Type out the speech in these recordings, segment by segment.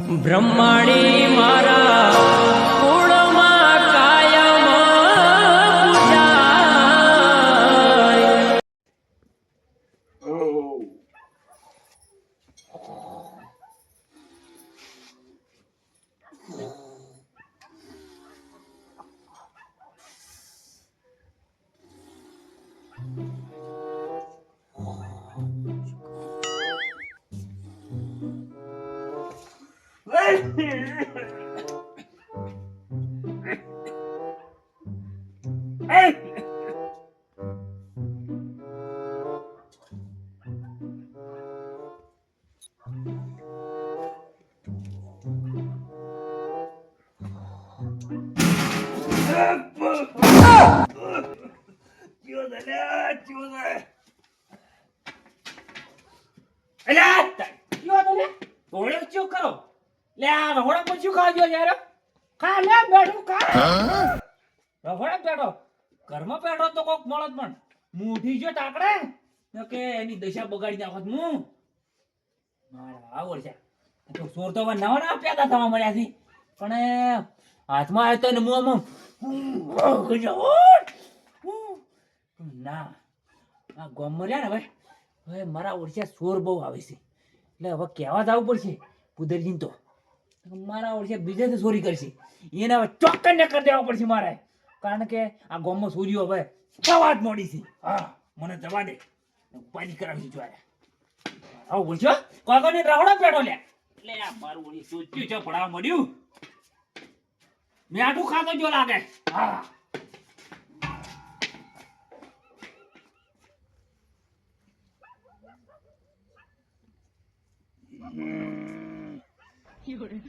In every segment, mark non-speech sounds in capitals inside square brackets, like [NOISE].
બ્રહ્માણી મારા Yeah. [LAUGHS] ઘરમાં બેઠો તો કોક મળત પણ મૂઠી જો ટાકડે ને કે એની દશા બગાડી નાખત હું. મારા આવડ છે તો સોર તો હવે નવા નવા પેદા થવા મળ્યા છે. પણ હાથમાં આવ્યો તો ને મું! ના આ ગોમ રહ્યા ને ભાઈ હવે મારા ઓરસા સોર બહુ આવે છે. એટલે હવે કહેવા જવું પડશે. પુદરજીને તો. મારા ઓળખ્યા બીજે ચોરી કરશે. એને હવે ચોક્કસ ને કરી દેવા પડશે મારે. કારણ કે આ ગોમમાં સૂર્યો હવે સવાજ મોડી છે. હા મને જવા દે. ઉપાધિ કરાવી જોઈએ આવું બોલશો? કોકો ને રાવડો પેડો લે. લે આ મારું ઓળી સોચ્યું છે ભણાવવા મળ્યું. મેઠું ખાતો જો લાગે. હા. 夜。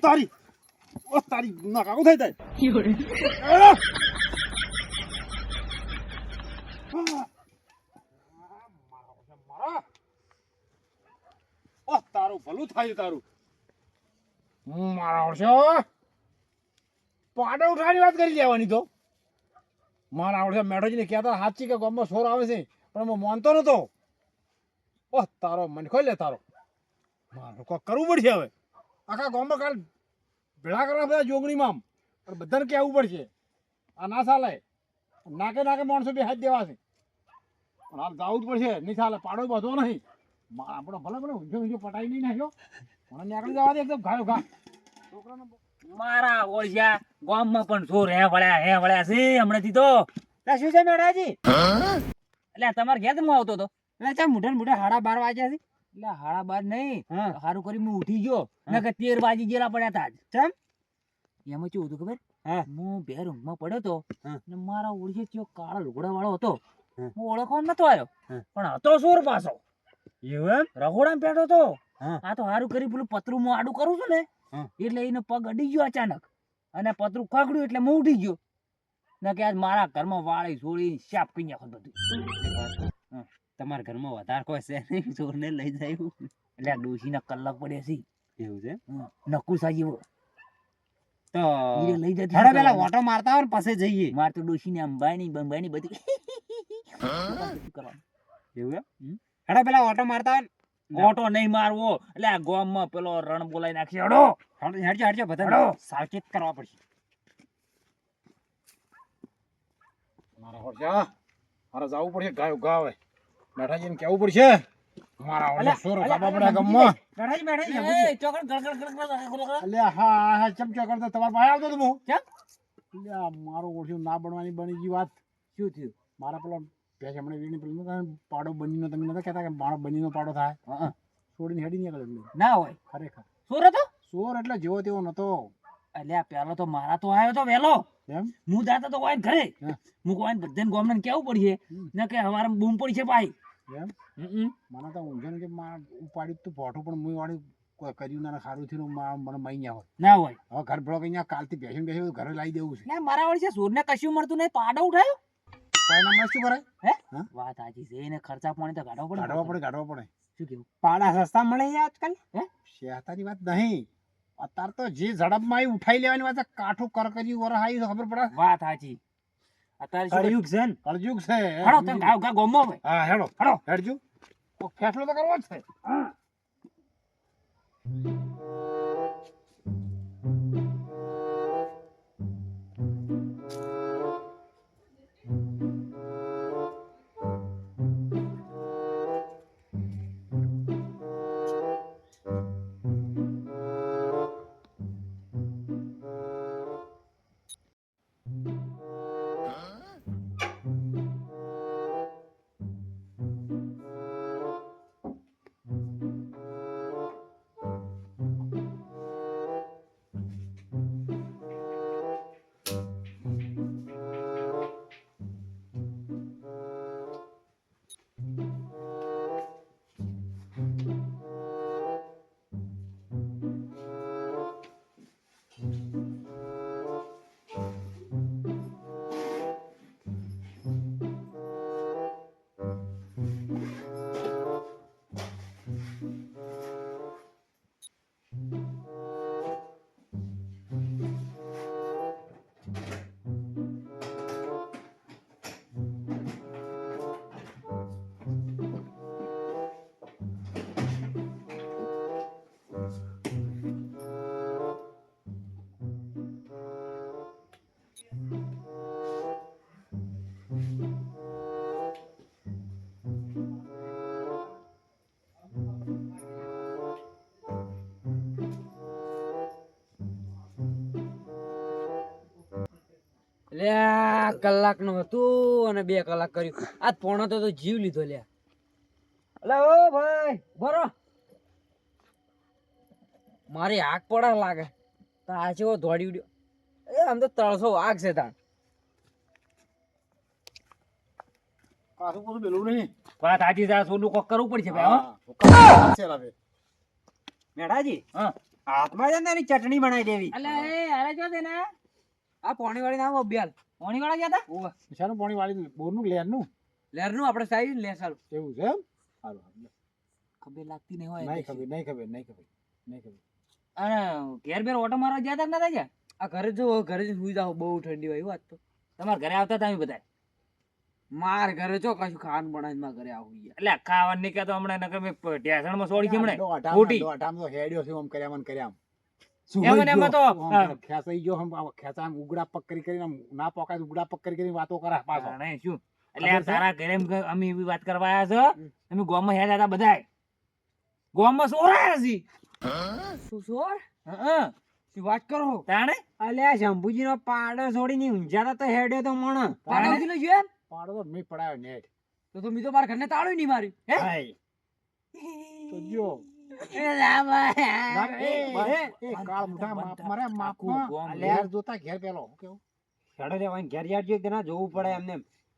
તારી ઓ તારી ઓ ભલું થાય તારું મારા આવડશે પાડે વાત કરી લેવાની તો મારા આવડશે મેઠોજીને કહેતા સાચી કે ગામમાં સોર આવે છે? પણ હું માનતો નતો. ઓહ, તારો મન ખોઈ લે તારો. મારે કોક કરવું પડશે હવે. આખા ગામમાં કાલ ભેળા કરવા બધા જોગણીમાં આમ. પણ બધાને કહેવું પડશે. આ ના ચાલે. નાકે નાકે માણસો બે હાથ દેવા છે. પણ આ જાવું જ પડશે. નહીં ચાલે, પાડો બધો નહીં. આપણો ભલે ભલે ઊંઝો ઊંઝો પટાઈ નહીં નાખ્યો. પણ આગળ જવા દે, એકદમ ઘાયો ઘા. છોકરાને મારા ઓળિયા ગામમાં પણ ચોર હે વળ્યા હે વળ્યા છે હમણાંથી તો. શું છે મેળાજી એટલે તમારે ઘેર હું આવતો હતો? એટલે ચા મુઢા મુઢા હાડા બાર વાગ્યા છે. એટલે હાડા બાર નહીં સારું કરી હું ઉઠી ગયો. નકર તેર વાગી ગયેલા પડ્યા હતા ચમ? એમાં કેવું હતું ખબર? હા. બે ઊંઘમાં પડ્યો હતો. ને મારા ઓળખે ચો કાળા લુગડા વાળો હતો. હું. ઓળખવા નતો આવ્યો. પણ હતો સોર પાછો. એવું એમ? રહોડામાં બેઠો તો આ તો સારું કરી પેલું પતરું હું આડું કરું છું ને. એટલે એનો પગ અડી ગયો અચાનક. અને પતરું ખગડ્યું એટલે હું ઉઠી ગયો. ને કે આજ મારા ઘરમાં વાળી સોળી શાપ કરી નાખો બધું. તમારા ઘરમાં વધારે કોઈ છે નહીં ચોરને લઈ જાય એટલે આ ડોશીના કલાક પડ્યા છે. એવું છે? નકુસા જેવો તો લઈ જતી હેડો પેલા ઓટો મારતા હોય ને પછી જઈએ. માર તો ડોશીને અંબાણી બંબાણી બધી? એવું એમ? પેલા ઓટો મારતા હોય ઓટો નહીં મારવો. એટલે આ ગામમાં પેલો રણ બોલાઈ નાખી હડો હેડજો હેડજો બધા સાવચેત કરવા પડશે. મારા હોજા મારે જવું પડશે ગાયો ગાવે. મેઠાજીને કહેવું પડશે. મારા સોરો ગામમાં એ, ચોકડ. અલ્યા હા હા તમારા પાસે આવતો તો હું. કેમ? અલ્યા મારો ઓળખ્યું ના બનવાની બની ગઈ વાત. શું થયું? મારા પેલો ભેંસ હમણાં વીણી પેલું પાડો બનીનો તમે નતા કહેતા કે મારો બનીનો પાડો થાય? છોડીને હેડી નીકળે એટલે ના હોય. ખરેખર. સોર હતો? સોર એટલે જેવો તેવો નતો અલ્યા પેલો તો મારા તો આવ્યો તો વેલો એમ? હું જાતો તો હોય ઘરે. હા. હું કોઈ બધાને ગોમને કેવું પડશે. ને કે હવારે બૂમ પડી છે ભાઈ. એમ? મને તો ઊંઘે કે માં ઉપાડ્યું તું ભોઠું પણ મું વાળું કર્યું ના સારું થયું મને મઈ ગયા હોય. ના હોય. હવે ઘર ભેળો અહીંયા કાલથી બેસીને બેસી ઘરે લાવી દેવું છે. ના મારા વાળી છે સોરને કશું મળતું નહીં. પાડો ઉઠાયો. પરિણામમાં શું કરાય વાત સાચી છે એને ખર્ચા પાણી તો કાઢવો પડે કાઢવા પડે કાઢવા પડે. શું કેવું? પાડા સસ્તા મળે છે આજકાલ? શેતાની વાત નહીં. અત્યારે તો જે ઝડપમાં આવી ઉઠાઈ લેવાની વાત કાઠું કરકરી વર આવી ખબર પડે? વાત સાચી. અત્યારે શું છે ને? કળજુગ છે હડો તમે ગાવ ગા ગોમો હા હેડો. હડો. હેડજો. ફેસલો તો કરવો જ છે. લે કલાકનું હતું અને બે કલાક કર્યું. આ પોણો તો તો જીવ લીધો લ્યા અલે ઓ ભાઈ બરો મારી આગ પડા લાગે. તો આ જેવો દોડી ઉડ્યો. એ આમ તો ત્રણસો આગ છે તાણ. પાછું પાછું બેલું નહીં. વાત આજી જા સોનું કોક કરવું પડશે ભાઈ હો. હા, છે લાવે. મેઢાજી હા. હાથમાં છે ને એની ચટણી બનાવી દેવી. અલે એ અરે જો દે ને આ પોણી વાળી નામ અભ્યાલ પાણી વાળા ગયા હતા નિશાનું પાણી વાળી બોરનું લેરનું? લેરનું આપણે સાઈડ લે સારું એવું છે એમ? સારું સારું. ખબર લાગતી નહીં હોય નહીં ખબર નહીં ખબર નહીં ખબર નહીં ખબર. અરે ઘેર બેર ઓટો મારવા ગયા હતા ના થાય ગયા? આ ઘરે જો ઘરે જ સુઈ જાવ બહુ ઠંડી હોય એવું વાત તો. તમારા ઘરે આવતા હતા બધા? માર ઘરે જો કશું ખાવાનું બનાવી માં ઘરે આવું એટલે ખાવાનું નહીં કહેતો હમણાં નકર મેં ઢેસણમાં સોડી છે હમણાં. તો હેડ્યો છે આમ કર્યામાં કર્યા કર્યામાં. એમ એમાં તો ખેંચાઈ ગયો આમ આમ ઉગડા પગ કરી કરીને ના પોકાય ઉગડા પગ કરી કરીને વાતો કરે પાછો. જાણે શું? એટલે ખબર આ છે? તારા ઘરે અમે એવી વાત કરવા આવ્યા છે અમે ગોમાં હેડ હતા બધાય. ગોમાં સોરાયા છે શું સોર? હં, વાત કરો તાણે? અલ્યા શંભુજી નો પાડો છોડીને ઊંઝાતા તો હેડ્યો તો મણ. પાડો પાડો ઉધીને ઉધીને પાડો તો મેં પડાયો નેટ. તો તો મી તો મારા ઘરને તાળું નહીં માર્યું હે. તો જો. હેડો જોવું પડે એમને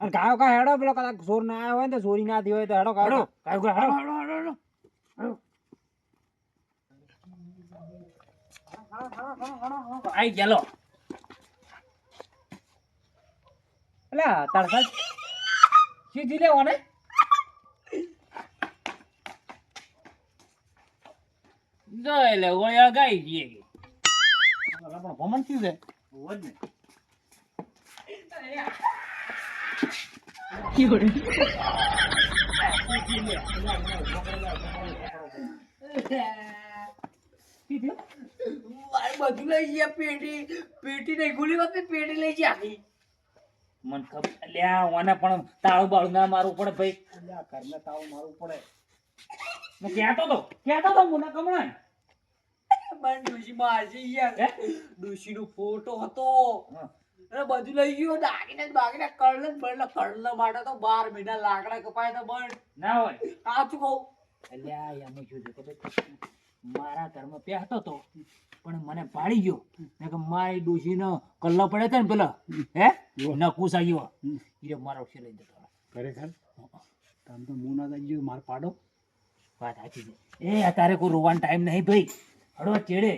અને ગાયો કા હેડો પેલો કદાચ સોર ના આવ્યો હોય ને તો ના થઈ હોય તો હેડો હેડો કાયો કા, હેડો. આઈ ગયેલો. અલ્યા તડકા સીધી લેવો જો એટલે ઓળિયા ગાઈ. જઈએ પણ ભમણ થયું છે? હોવ બધું લઈ ગયા પેટી. પેટી નહીં ગુલી વાત પેટી લઈ ગયા. મને ખબર અલ્યા ઓને પણ તાળું બાળું ના મારવું પડે ભાઈ. અલ્યા, ઘરને તાવ મારવું પડે. મેં કહેતો તો કહેતો તો મુના કમળા મને ડોશી મારશે યાર હે? ડોશીનો ફોટો હતો. હા. અને બધું લઈ ગયો દાગીને બાગીને કરલ જ બળલ કરલ માટે તો બાર મહિના લાકડા કપાય તો બળ. ના હોય. સાચું કહું? અલ્યા એમાં શું છે. કે મારા ઘરમાં પહેરતો તો પણ મને પાડી ગયો. ને કે મારી ડોશીનો કલ્લો પડે છે ને પેલા હે? નકુસ આવ્યો. ઈ મારો છે લઈ જતો ખરેખર? તમે તો મુના થઈ ગયું માર પાડો. વાત સાચી છે. એ અત્યારે કોઈ રોવાનો ટાઈમ નહીં ભાઈ. હળવો ચેડે.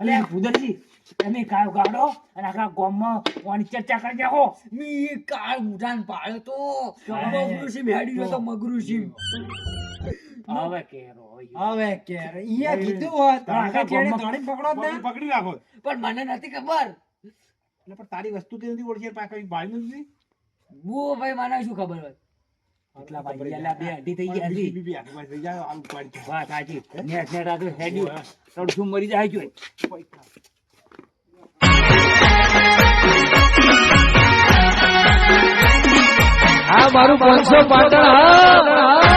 અલે. ભૂદરજી તમે કાયો ગાડો અને આખા ગામમાં કોની ચર્ચા કરી જાઓ મી કાળ મુઠાન પાડ્યો તો. અરે. મગરું સિંહ હેડી ગયો તો મગરું હવે કેરો હવે કે ઈયા કીધું હોત આખા ચેડે ગામમાં- પકડો ને. પકડી રાખો. પણ મને નથી ખબર. એટલે પણ તારી વસ્તુ તે નથી ઓળખી પાકા બાળી નથી? બુઓ ભાઈ મને શું ખબર હોય? એટલા ભાઈ એલા બે અઢી થઈ ગયા હતી બીબી પાસે થઈ જાય આલુ પાડી. વાત સાચી. નેટ નેટ આ તો હેડ્યું તડસું મરી જાય છે હા મારું પાંચસો પાટણ હા.